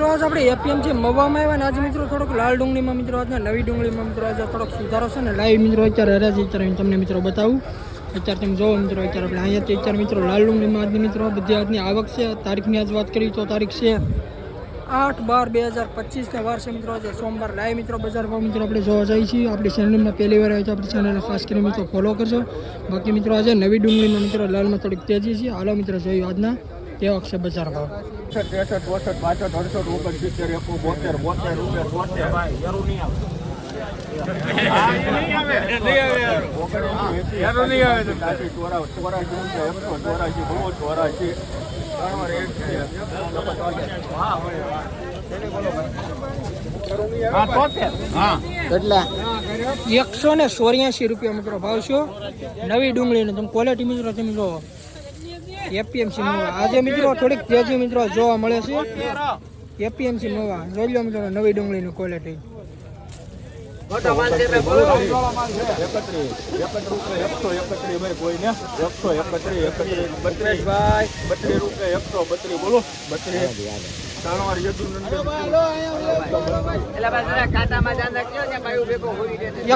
મિત્રો, આજ આપણે એપીએમસી મવામાં આવ્યા ને, આજે મિત્રો થોડોક લાલ ડુંગળીમાં મિત્રો આજે નવી ડુંગળીમાં મિત્રો, આજે થોડોક સુધારો છે ને લાઈવ મિત્રો અત્યારે હરાજી અત્યારે હું તમને મિત્રો બતાવું. અત્યારે તમે જોવો મિત્રો, અત્યારે આપણે અહીંયાથી અત્યારે મિત્રો લાલ ડુંગળીમાં આજની મિત્રો બધી આજની આવક છે. તારીખની આજ વાત કરીએ તો તારીખ છે આઠ બાર બે હજાર પચીસને વાર છે મિત્રો, આજે સોમવાર લાઈવ મિત્રો બજાર ભાવ મિત્રો આપણે જોવા જઈએ છીએ. આપણી ચેનલમાં પહેલી વાર આવે તો આપણી ચેનલને ખાસ કરીને મિત્રો ફોલો કરજો. બાકી મિત્રો આજે નવી ડુંગળીમાં મિત્રો લાલમાં થોડીક તેજી છે. હાલો મિત્રો જોયું આજના. કેવા છે બજાર ભાવ? ત્રેસઠ ચોસઠ પાસઠ અડસઠ ઓગણસિત્તેર એકસો બોતેર બોતેર રૂપિયા બોતેર. વાર એક છે. કેટલા? એકસો ને ચોર્યાસી રૂપિયા મિત્રો ભાવ છો. નવી ડુંગળીનો તમે ક્વોલિટી મિત્રો તમે જો એપીએમસી નવા. આજે મિત્રો થોડીક તેજી મિત્રો જોવા મળે છે. એપીએમસી નોવા. જોઈ લો મિત્રો નવી ડુંગળીની ક્વોલિટી એકત્રીસ. માલ છે. એકસો એકત્રીસ ભાઈ કોઈ ને એકસો એકત્રીસ એકત્રીસ. બત્રીસ ભાઈ. બત્રીસ રૂપિયા એકસો બત્રીસ બોલો. બત્રીસ.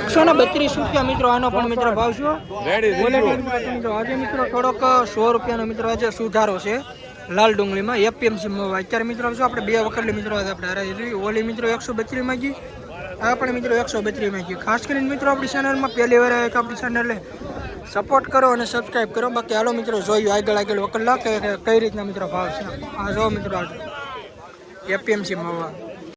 એકસો ને બત્રીસ રૂપિયા મિત્રો આનો પણ મિત્રો ભાવ છો. મિત્રો આજે મિત્રો થોડોક સો રૂપિયાનો મિત્રો આજે સુધારો છે. લાલ ડુંગળીમાં એપીએમસી માં અત્યારે મિત્રો જો આપણે બે વખત મિત્રો આપણે ઓલી મિત્રો એકસો બત્રીસમાં ગઈ આ પણ મિત્રો એકસો બત્રીસમાં ખાસ કરીને મિત્રો આપણી ચેનલમાં પહેલી વાર એક આપણી ચેનલને સપોર્ટ કરો અને સબસ્ક્રાઈબ કરો. બાકી હાલો મિત્રો, જોયું આગળ આગળ વકલ કે કઈ રીતના મિત્રો ભાવ છે. આ જો મિત્રો એપીએમસી માં